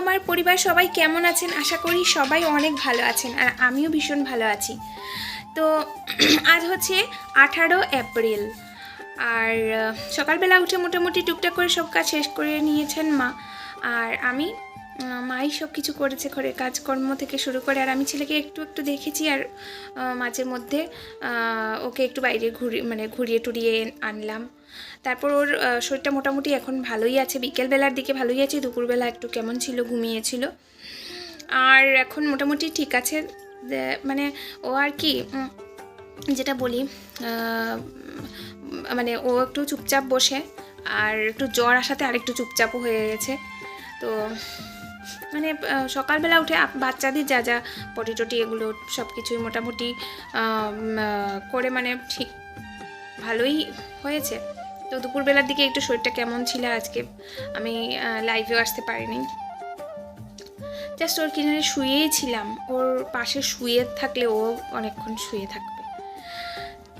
আমার পরিবার সবাই কেমন আছেন? আশা করি সবাই অনেক ভালো আছেন আর আমিও ভীষণ ভালো আছি। তো আজ হচ্ছে আঠারো এপ্রিল। আর সকালবেলা উঠে মোটামুটি টুকটাক করে সব কাজ শেষ করে নিয়েছেন মা। আর আমি মাই সব কিছু করেছে ঘরের কাজকর্ম থেকে শুরু করে আর আমি ছেলেকে একটু একটু দেখেছি আর মাঝে মধ্যে ওকে একটু বাইরে ঘুরি মানে ঘুরিয়ে টুরিয়ে আনলাম। তারপর ওর শরীরটা মোটামুটি এখন ভালোই আছে। বিকেলবেলার দিকে ভালোই আছে, দুপুরবেলা একটু কেমন ছিল, ঘুমিয়েছিল। আর এখন মোটামুটি ঠিক আছে। মানে ও আর কি যেটা বলি মানে ও একটু চুপচাপ বসে, আর একটু জ্বর আসাতে আর একটু চুপচাপও হয়ে গেছে। তো মানে সকালবেলা উঠে বাচ্চাদের যা যা পটি টটি এগুলো সব কিছুই মোটামুটি করে মানে ঠিক ভালোই হয়েছে। তো দুপুরবেলার দিকে একটু শরীরটা কেমন ছিল আজকে? আমি লাইভেও আসতে পারিনি। জাস্ট ওর কিনারে শুয়েই ছিলাম। ওর পাশে শুয়ে থাকলে ও অনেকক্ষণ শুয়ে থাকবে।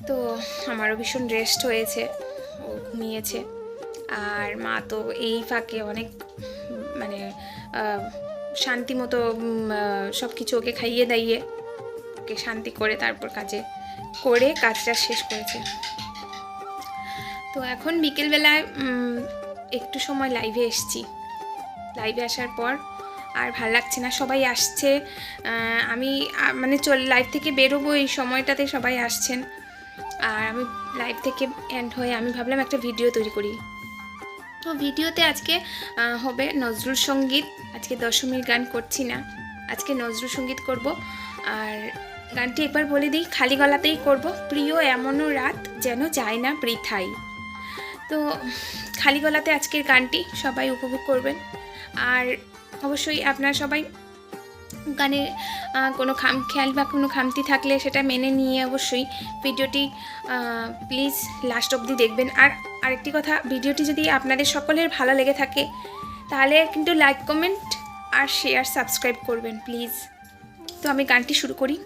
তো আমারও ভীষণ রেস্ট হয়েছে। ও ঘুমিয়েছে। আর মা তো এই ফাঁকে অনেক মানে শান্তি মতো সব কিছু ওকে খাইয়ে দাইয়ে, ওকে শান্তি করে তারপর কাজে, করে কাজটা শেষ করেছে। তো এখন বিকেলবেলায় একটু সময় লাইভে এসছি। লাইভে আসার পর আর ভালো লাগছে না, সবাই আসছে। আমি মানে চল লাইভ থেকে বেরোবো এই সময়টাতে সবাই আসছেন। আর আমি লাইভ থেকে এন্ড হয়ে আমি ভাবলাম একটা ভিডিও তৈরি করি। তো ভিডিওতে আজকে হবে নজরুল সংগীত। আজকে দশমীর গান করছি না, আজকে নজরুল সংগীত করব। আর গানটি একবার বলে দিই, খালি গলাতেই করব। প্রিয় এমনও রাত যেন যায় না বৃথাই। তো খালি গলাতে আজকের গানটি সবাই উপভোগ করবেন। আর অবশ্যই আপনারা সবাই গানে কোনো খাম, খেয়াল বা কোনো খামতি থাকলে সেটা মেনে নিয়ে অবশ্যই ভিডিওটি প্লিজ লাস্ট অবধি দেখবেন। আর আরেকটি কথা, ভিডিওটি যদি আপনাদের সকলের ভালো লেগে থাকে, তাহলে কিন্তু লাইক, কমেন্ট আর শেয়ার, সাবস্ক্রাইব করবেন, প্লিজ। তো আমি গানটি শুরু করি।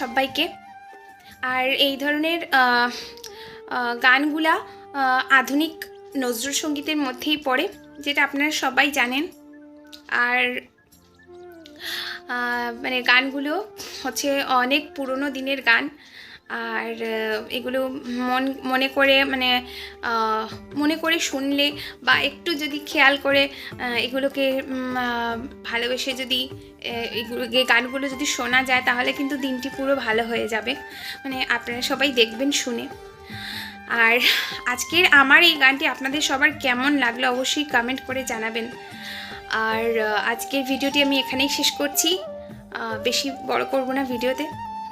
সবাইকে। আর এই ধরনের গানগুলা আধুনিক নজরুল সঙ্গীতের মধ্যেই পড়ে, যেটা আপনারা সবাই জানেন। আর মানে গানগুলো হচ্ছে অনেক পুরনো দিনের গান। আর এগুলো মন, মনে করে মানে মনে করে শুনলে বা একটু যদি খেয়াল করে এগুলোকে ভালোবেসে যদি এগুলো গানগুলো যদি শোনা যায়, তাহলে কিন্তু দিনটি পুরো ভালো হয়ে যাবে। মানে আপনারা সবাই দেখবেন, শুনে। আর আজকের আমার এই গানটি আপনাদের সবার কেমন লাগল, অবশ্যই কমেন্ট করে জানাবেন। আর আজকের ভিডিওটি আমি এখানেই শেষ করছি। বেশি বড় করব না ভিডিওতে।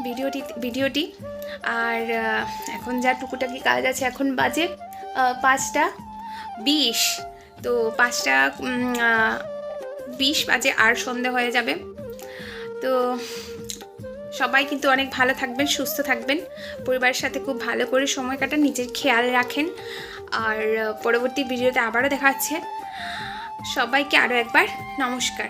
ভিডিওটি ভিডিওটি। আর এখন যা টুকুটাকি কাজ আছে, এখন বাজে পাঁচটা বিশ। তো পাঁচটা বিশ বাজে আর সন্ধে হয়ে যাবে। তো সবাই কিন্তু অনেক ভালো থাকবেন, সুস্থ থাকবেন। পরিবারের সাথে খুব ভালো করে সময় কাটান, নিজের খেয়াল রাখেন। আর, পরবর্তী ভিডিওতে আবারও দেখা হচ্ছে। সবাইকে আরও একবার নমস্কার।